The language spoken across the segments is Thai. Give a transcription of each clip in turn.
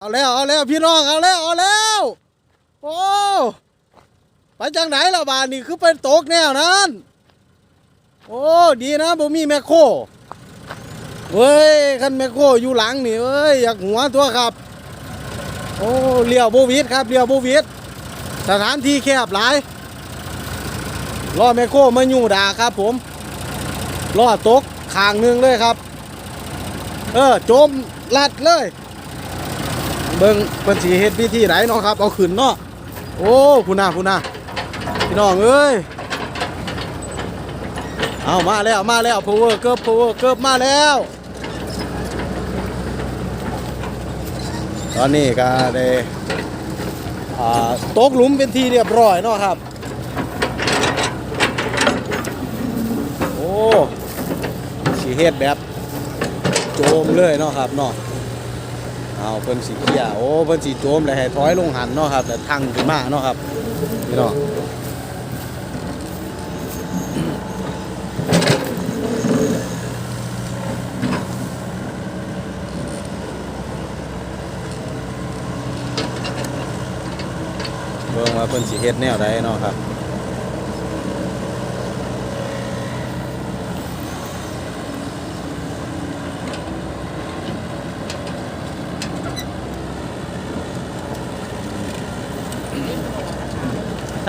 เอาแล้วเอาแล้วพี่น้องเอาแล้วเอาแล้วโอ้ไปจังไหนละบานนี่คือเป็นตกแนวนั้น โอ้ดีนะบ่มีแมคโครเว้ยคันแมคโครอยู่หลังนี่เว้ยอยากหัวตัวครับ โอ้เลี้ยวโบวิดครับเลี้ยวโบวิดสถานที่แคบหลายล้อแมคโครมาอยู่ด่าครับผมล้อตกขางหนึงเลยครับ เออจมลัดเลย เบิ่งเพิ่นสิเฮ็ดพิธีไหนเนาะครับ เอาขึ้นเนาะโอ้คุณน่ะคุณน่ะพี่น้องเอ้ยเอามาแล้วมาแล้ว power เกิบ power เกิบมาแล้ว ตอนนี้ก็ได้ตกหลุมเป็นทีเรียบร้อยเนาะครับ โอ้สิเฮ็ดแบบ โจมเลยเนาะครับเนาะ เอาเพิ่นสิเกียร์โอ้เพิ่นสิโจมเลยให้ถอยลงหันเนาะครับแต่ทางขึ้นมาเนาะครับพี่น้องเบิ่งว่าเพิ่นสิเฮ็ดแนวใดเนาะครับ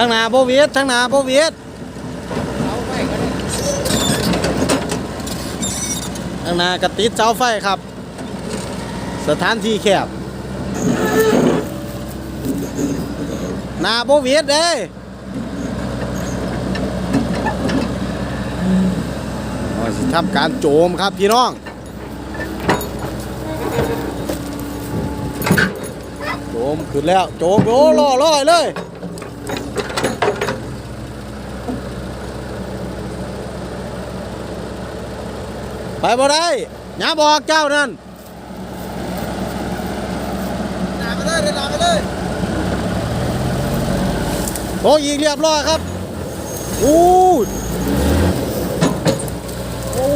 ทางน้าบ่เวียดทางน้าบ่เวียดทางนากระติดเสาไฟครับ สถานที่แคบน้าบ่เวียดเด้อ๋อสิทำการโจมครับพี่น้อง โจมขึ้นแล้ว โจมโอ้ล่อล่อยเลย ไปบ่ได้อย่าบอกเจ้านั่นหนาไปเลยหนาไปเลยโตอีกเรียบร้อยครับอู้ยโอ้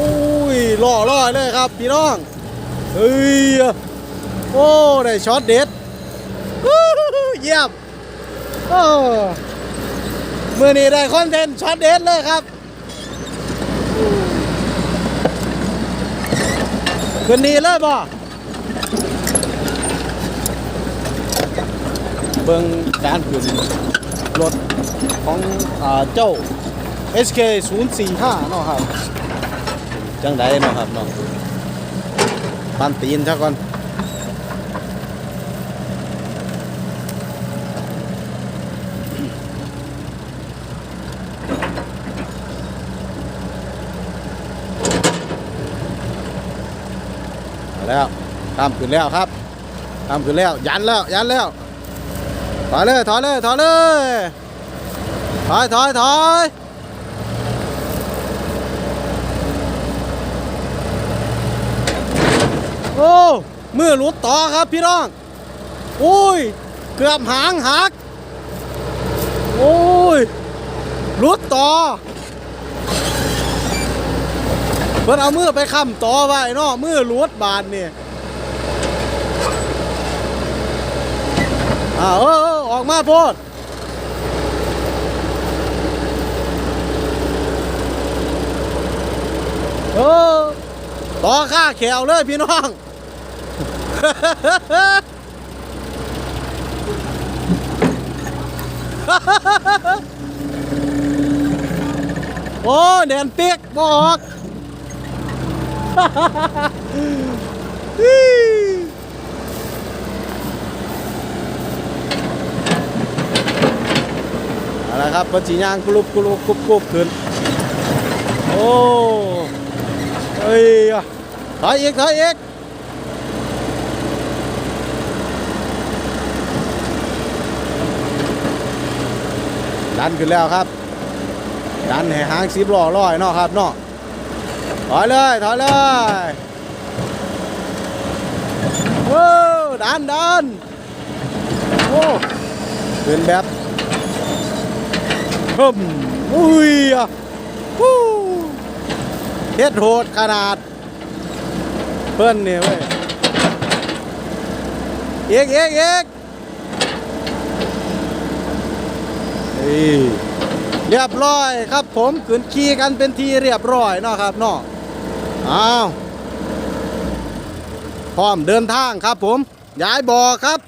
ยล่อล่อเลยครับพี่น้องเฮ้ยโอ้ ได้ช็อตเด็ดวู้ฮู้เยี่ยม โอ้มือนี้ได้คอนเทนต์ช็อตเด็ดเลยครับ คืนนี้เลยบ่เบิ่งการขึ้นรถของอ่าเจ้า SK 045เนาะครับ จังไดเนาะครับเนาะปันตีนซะก่อน แล้วตามขึ้นแล้วครับตามขึ้นแล้ว ยันแล้ว ยันแล้วถอยเลยถอยเลยถอยเลยถอยถอยถอยโอ้มือหลุดต่อครับพี่น้องอุ้ย เกือบหางหัก โอ้ยหลุดต่อ เพิ่นเอามือไปค้ำต่อไว้เนาะมือลุดบาดนี่อ่าเออเออออกมาโพดเออต่อข้าแขวเลยพี่น้องโอ้เดนเปียกบอก เอาละครับปัญจียางกรุบกรุบกรุบกรุบขึ้น โอ้เฮ้ยอะถอยอีกถอยอีกดันขึ้นแล้วครับ ดันให้หางสิบล้อร้อยเนาะครับเนาะ อยเลยถอยเลยโอ้ดันดันโอ้ขึ้นแบบเพิ่มอุ้ยอะฮู้เฮ็ดโหดขนาด เพิ่นเนี่ยเว้ยเอกเอกเอกนี่เรียบร้อยครับผมขึ้นขี่กันเป็นทีเรียบร้อยเนาะครับเนาะ อ้าวพร้อมเดินทางครับผม ย้ายบ่อครับ